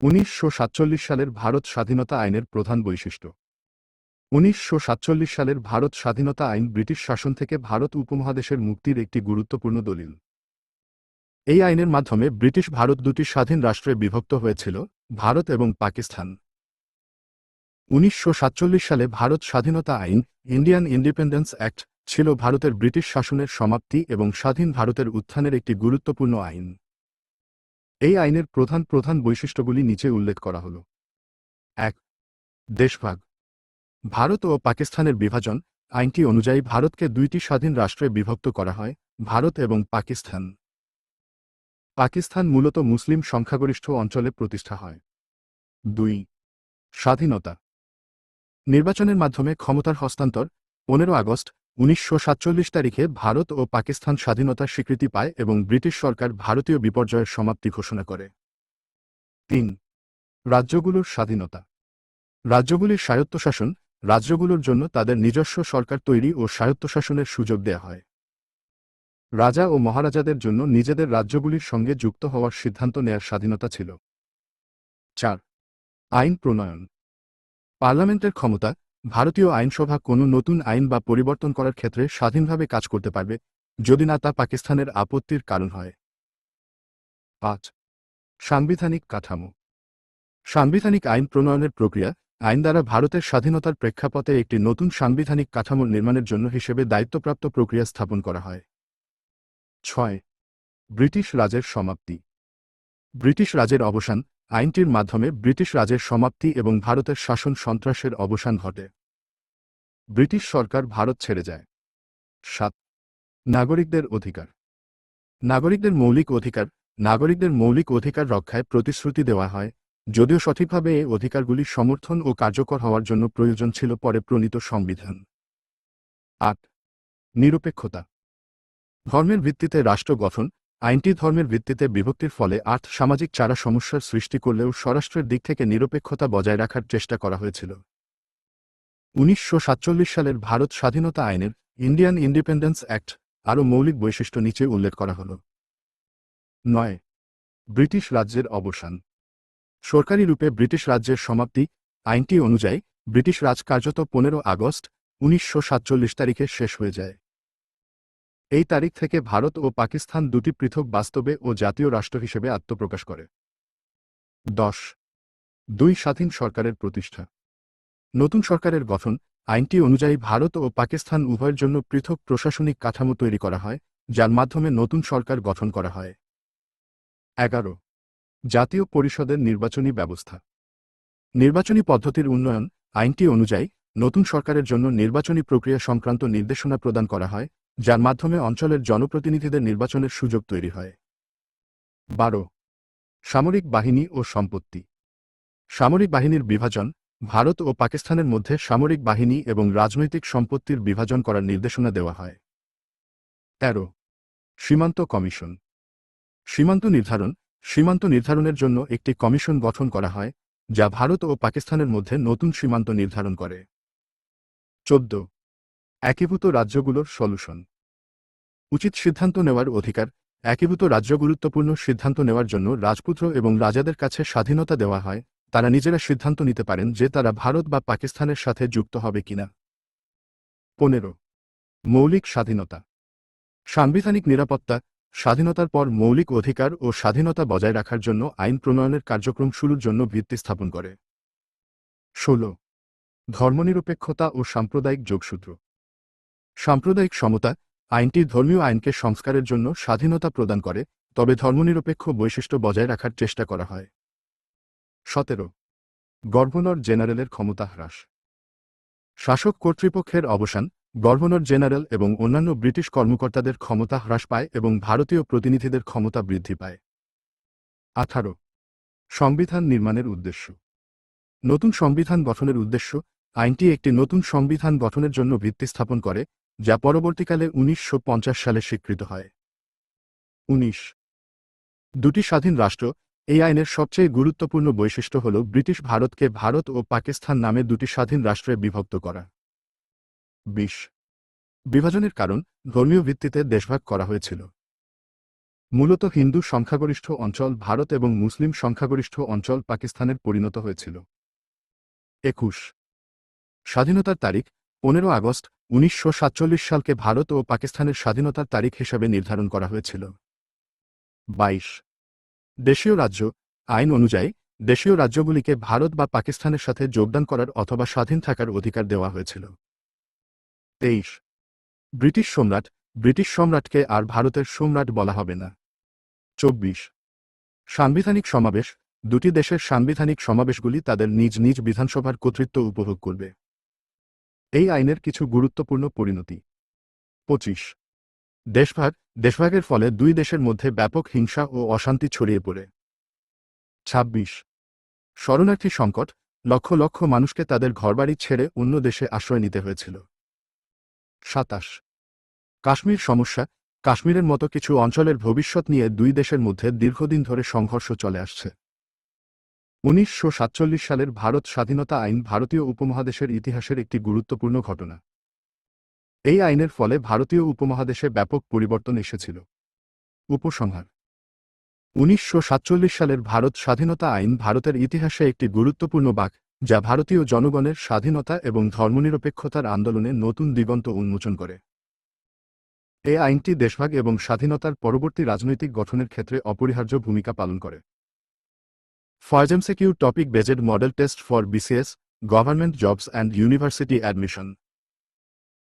উনিশশো সাতচল্লিশ সালের ভারত স্বাধীনতা আইনের প্রধান বৈশিষ্ট্য। উনিশশো সাতচল্লিশ সালের ভারত স্বাধীনতা আইন ব্রিটিশ শাসন থেকে ভারত উপমহাদেশের মুক্তির একটি গুরুত্বপূর্ণ দলিল। এই আইনের মাধ্যমে ব্রিটিশ ভারত দুটি স্বাধীন রাষ্ট্রে বিভক্ত হয়েছিল, ভারত এবং পাকিস্তান। উনিশশো সাতচল্লিশ সালে ভারত স্বাধীনতা আইন, ইন্ডিয়ান ইন্ডিপেন্ডেন্স অ্যাক্ট, ছিল ভারতের ব্রিটিশ শাসনের সমাপ্তি এবং স্বাধীন ভারতের উত্থানের একটি গুরুত্বপূর্ণ আইন। এই আইনের প্রধান প্রধান বৈশিষ্ট্যগুলি নিচে উল্লেখ করা হল। এক, দেশভাগ। ভারত ও পাকিস্তানের বিভাজন আইনটি অনুযায়ী ভারতকে দুইটি স্বাধীন রাষ্ট্রে বিভক্ত করা হয়, ভারত এবং পাকিস্তান। পাকিস্তান মূলত মুসলিম সংখ্যাগরিষ্ঠ অঞ্চলে প্রতিষ্ঠা হয়। দুই, স্বাধীনতা। নির্বাচনের মাধ্যমে ক্ষমতার হস্তান্তর, পনেরো আগস্ট উনিশশো সাতচল্লিশ তারিখে ভারত ও পাকিস্তান স্বাধীনতার স্বীকৃতি পায় এবং ব্রিটিশ সরকার ভারতীয় বিপর্যয়ের সমাপ্তি ঘোষণা করে। তিন, রাজ্যগুলোর স্বাধীনতা। রাজ্যগুলির স্বায়ত্তশাসন, রাজ্যগুলোর জন্য তাদের নিজস্ব সরকার তৈরি ও স্বায়ত্তশাসনের সুযোগ দেয়া হয়। রাজা ও মহারাজাদের জন্য নিজেদের রাজ্যগুলির সঙ্গে যুক্ত হওয়ার সিদ্ধান্ত নেয়ার স্বাধীনতা ছিল। চার, আইন প্রণয়ন। পার্লামেন্টের ক্ষমতা ভারতীয় আইনসভা কোনো নতুন আইন বা পরিবর্তন করার ক্ষেত্রে স্বাধীনভাবে কাজ করতে পারবে, যদি না তা পাকিস্তানের আপত্তির কারণ হয়। পাঁচ, সাংবিধানিক কাঠামো। সাংবিধানিক আইন প্রণয়নের প্রক্রিয়া, আইন দ্বারা ভারতের স্বাধীনতার প্রেক্ষাপটে একটি নতুন সাংবিধানিক কাঠামো নির্মাণের জন্য হিসেবে দায়িত্বপ্রাপ্ত প্রক্রিয়া স্থাপন করা হয়। ছয়, ব্রিটিশ রাজের সমাপ্তি। ব্রিটিশ রাজের অবসান আইনটির মাধ্যমে ব্রিটিশ রাজের সমাপ্তি এবং ভারতের শাসন সন্ত্রাসের অবসান ঘটে। ব্রিটিশ সরকার ভারত ছেড়ে যায়। সাত, নাগরিকদের অধিকার। নাগরিকদের মৌলিক অধিকার, নাগরিকদের মৌলিক অধিকার রক্ষায় প্রতিশ্রুতি দেওয়া হয়, যদিও সঠিকভাবে এই অধিকারগুলি সমর্থন ও কার্যকর হওয়ার জন্য প্রয়োজন ছিল পরে প্রণীত সংবিধান। আট, নিরপেক্ষতা। ধর্মের ভিত্তিতে রাষ্ট্র গঠন আইনটি ধর্মের ভিত্তিতে বিভক্তির ফলে আর্থ সামাজিক চারা সমস্যার সৃষ্টি করলেও স্বরাষ্ট্রের দিক থেকে নিরপেক্ষতা বজায় রাখার চেষ্টা করা হয়েছিল। উনিশশো সাতচল্লিশ সালের ভারত স্বাধীনতা আইনের ইন্ডিয়ান ইন্ডিপেন্ডেন্স অ্যাক্ট আরও মৌলিক বৈশিষ্ট্য নিচে উল্লেখ করা হল। নয়। ব্রিটিশ রাজ্যের অবসান। সরকারি রূপে ব্রিটিশ রাজ্যের সমাপ্তি আইনটি অনুযায়ী ব্রিটিশ রাজ কার্যত পনেরো আগস্ট উনিশশো সাতচল্লিশ তারিখে শেষ হয়ে যায়। এই তারিখ থেকে ভারত ও পাকিস্তান দুটি পৃথক বাস্তবে ও জাতীয় রাষ্ট্র হিসেবে আত্মপ্রকাশ করে। দশ। দুই স্বাধীন সরকারের প্রতিষ্ঠা। নতুন সরকারের গঠন, আইনটি অনুযায়ী ভারত ও পাকিস্তান উভয়ের জন্য পৃথক প্রশাসনিক কাঠামো তৈরি করা হয়, যার মাধ্যমে নতুন সরকার গঠন করা হয়। এগারো। জাতীয় পরিষদের নির্বাচনী ব্যবস্থা। নির্বাচনী পদ্ধতির উন্নয়ন, আইনটি অনুযায়ী নতুন সরকারের জন্য নির্বাচনী প্রক্রিয়া সংক্রান্ত নির্দেশনা প্রদান করা হয় যার মাধ্যমে অঞ্চলের জনপ্রতিনিধিদের নির্বাচনের সুযোগ তৈরি হয়। বারো, সামরিক বাহিনী ও সম্পত্তি। সামরিক বাহিনীর বিভাজন ভারত ও পাকিস্তানের মধ্যে সামরিক বাহিনী এবং রাজনৈতিক সম্পত্তির বিভাজন করার নির্দেশনা দেওয়া হয়। তেরো, সীমান্ত কমিশন। সীমান্ত নির্ধারণ, সীমান্ত নির্ধারণের জন্য একটি কমিশন গঠন করা হয়, যা ভারত ও পাকিস্তানের মধ্যে নতুন সীমান্ত নির্ধারণ করে। চোদ্দ, একীভূত রাজ্যগুলোর সলিউশন। উচিত সিদ্ধান্ত নেওয়ার অধিকার, একীভূত রাজ্য গুরুত্বপূর্ণ সিদ্ধান্ত নেওয়ার জন্য রাজপুত্র এবং রাজাদের কাছে স্বাধীনতা দেওয়া হয়, তারা নিজেরা সিদ্ধান্ত নিতে পারেন যে তারা ভারত বা পাকিস্তানের সাথে যুক্ত হবে কিনা। পনেরো, মৌলিক স্বাধীনতা। সাংবিধানিক নিরাপত্তা, স্বাধীনতার পর মৌলিক অধিকার ও স্বাধীনতা বজায় রাখার জন্য আইন প্রণয়নের কার্যক্রম শুরুর জন্য ভিত্তি স্থাপন করে। ষোল, ধর্মনিরপেক্ষতা ও সাম্প্রদায়িক যোগসূত্র। সাম্প্রদায়িক সমতা আইনটি ধর্মীয় আইনকে সংস্কারের জন্য স্বাধীনতা প্রদান করে, তবে ধর্মনিরপেক্ষ বৈশিষ্ট্য বজায় রাখার চেষ্টা করা হয়। সতেরো। গভর্নর জেনারেলের ক্ষমতা হ্রাস। শাসক কর্তৃপক্ষের অবসান, গভর্নর জেনারেল এবং অন্যান্য ব্রিটিশ কর্মকর্তাদের ক্ষমতা হ্রাস পায় এবং ভারতীয় প্রতিনিধিদের ক্ষমতা বৃদ্ধি পায়। আঠারো। সংবিধান নির্মাণের উদ্দেশ্য। নতুন সংবিধান গঠনের উদ্দেশ্য, আইনটি একটি নতুন সংবিধান গঠনের জন্য ভিত্তি স্থাপন করে যা পরবর্তীকালে উনিশশো পঞ্চাশ সালে স্বীকৃত হয়। উনিশ। দুটি স্বাধীন রাষ্ট্র, এই আইনের সবচেয়ে গুরুত্বপূর্ণ বৈশিষ্ট্য হল ব্রিটিশ ভারতকে ভারত ও পাকিস্তান নামে দুটি স্বাধীন রাষ্ট্রে বিভক্ত করা। বিশ। বিভাজনের কারণ, ধর্মীয় ভিত্তিতে দেশভাগ করা হয়েছিল। মূলত হিন্দু সংখ্যাগরিষ্ঠ অঞ্চল ভারত এবং মুসলিম সংখ্যাগরিষ্ঠ অঞ্চল পাকিস্তানের পরিণত হয়েছিল। একুশ। স্বাধীনতার তারিখ, পনেরো আগস্ট উনিশশো সাতচল্লিশ সালকে ভারত ও পাকিস্তানের স্বাধীনতার তারিখ হিসাবে নির্ধারণ করা হয়েছিল। বাইশ। দেশীয় রাজ্য আইন অনুযায়ী, দেশীয় রাজ্যগুলিকে ভারত বা পাকিস্তানের সাথে যোগদান করার অথবা স্বাধীন থাকার অধিকার দেওয়া হয়েছিল। তেইশ। ব্রিটিশ সম্রাট, ব্রিটিশ সম্রাটকে আর ভারতের সম্রাট বলা হবে না। চব্বিশ। সাংবিধানিক সমাবেশ, দুটি দেশের সাংবিধানিক সমাবেশগুলি তাদের নিজ নিজ বিধানসভার কর্তৃত্ব উপভোগ করবে। এই আইনের কিছু গুরুত্বপূর্ণ পরিণতি। পঁচিশ। দেশভাগ, দেশভাগের ফলে দুই দেশের মধ্যে ব্যাপক হিংসা ও অশান্তি ছড়িয়ে পড়ে। ছাব্বিশ। শরণার্থী সংকট, লক্ষ লক্ষ মানুষকে তাদের ঘরবাড়ি ছেড়ে অন্য দেশে আশ্রয় নিতে হয়েছিল। সাতাশ। কাশ্মীর সমস্যা, কাশ্মীরের মতো কিছু অঞ্চলের ভবিষ্যৎ নিয়ে দুই দেশের মধ্যে দীর্ঘদিন ধরে সংঘর্ষ চলে আসছে। উনিশশো সাতচল্লিশ সালের ভারত স্বাধীনতা আইন ভারতীয় উপমহাদেশের ইতিহাসের একটি গুরুত্বপূর্ণ ঘটনা। এই আইনের ফলে ভারতীয় উপমহাদেশে ব্যাপক পরিবর্তন এসেছিল। উপসংহার। উনিশশো সাতচল্লিশ সালের ভারত স্বাধীনতা আইন ভারতের ইতিহাসে একটি গুরুত্বপূর্ণ বাক, যা ভারতীয় জনগণের স্বাধীনতা এবং ধর্মনিরপেক্ষতার আন্দোলনে নতুন দিগন্ত উন্মোচন করে। এই আইনটি দেশভাগ এবং স্বাধীনতার পরবর্তী রাজনৈতিক গঠনের ক্ষেত্রে অপরিহার্য ভূমিকা পালন করে। FORGEMSecure topic based model test for BCS, government jobs and university admission.